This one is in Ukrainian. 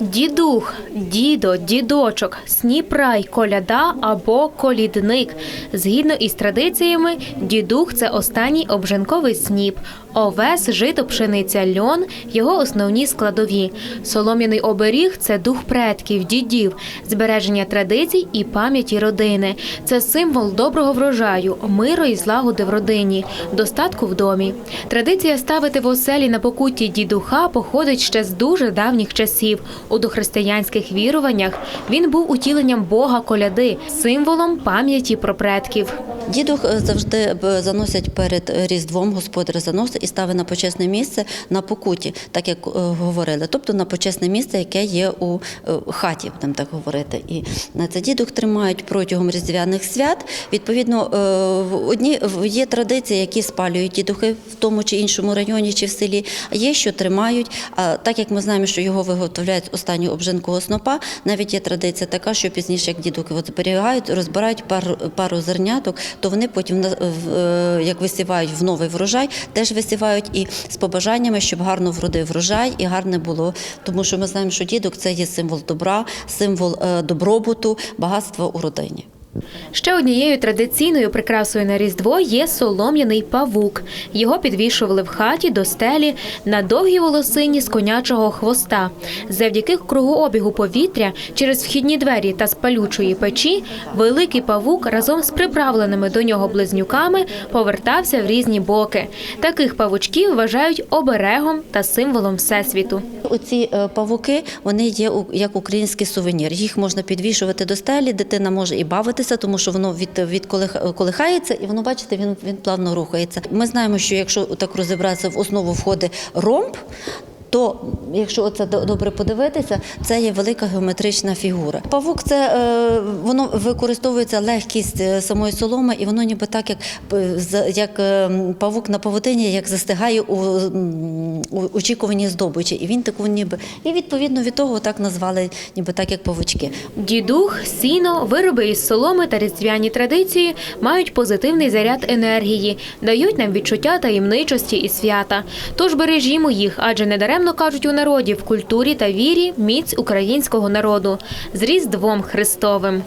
Дідух, дідо, дідочок, сніпрай, коляда або колідник. Згідно із традиціями, дідух це останній обженковий сніп. Овес, жито, пшениця, льон його основні складові. Солом'яний оберіг це дух предків, дідів, збереження традицій і пам'яті родини. Це символ доброго врожаю, миру і злагоди в родині, достатку в домі. Традиція ставити в оселі на покутті дідуха походить ще з дуже давніх часів. У дохристиянських віруваннях він був утіленням Бога коляди, символом пам'яті про предків. Дідух е, завжди заносять перед Різдвом, господар заносить і ставить на почесне місце на покуті, так як е, говорили, тобто на почесне місце, яке є у е, хаті, будемо так говорити. І на це дідух тримають протягом різдвяних свят. Відповідно, е, в одні є традиції, які спалюють дідухи в тому чи іншому районі чи в селі, є, що тримають. А так як ми знаємо, що його виготовляють з останнього обжинкового снопа, навіть є традиція така, що пізніше, як дідухи от зберігають, розбирають пару, пару зерняток, то вони потім на- е, як висівають в новий врожай, теж висівають і з побажаннями, щоб гарно вродив врожай і гарне було. Тому що ми знаємо, що дідок це є символ добра, символ е, добробуту, багатства у родині. Ще однією традиційною прикрасою на Різдво є солом'яний павук. Його підвішували в хаті до стелі на довгій волосині з конячого хвоста. Завдяки кругообігу повітря через вхідні двері та спалючої печі великий павук разом з приправленими до нього близнюками повертався в різні боки. Таких павучків вважають оберегом та символом всесвіту. Оці е, павуки вони є як український сувенір. Їх можна підвішувати до стелі, дитина може і бавитися, тому що воно від, від колихається, і воно, бачите, він, він плавно рухається. Ми знаємо, що якщо так розібратися, в основу входить ромб. То, якщо до- добре подивитися, це є велика геометрична фігура. Павук це е, воно використовується легкість е, самої соломи, і воно ніби так, як, е, як павук на павутині, як застигає у, у очікуванні здобичі. І він таку ніби. І відповідно від того так назвали, ніби так, як павучки. Дідух, сіно, вироби із соломи та різдвяні традиції мають позитивний заряд енергії, дають нам відчуття таємничості і свята. Тож бережімо їх, адже недаремно кажуть у народі в культурі та вірі міць українського народу з Різдвом Христовим.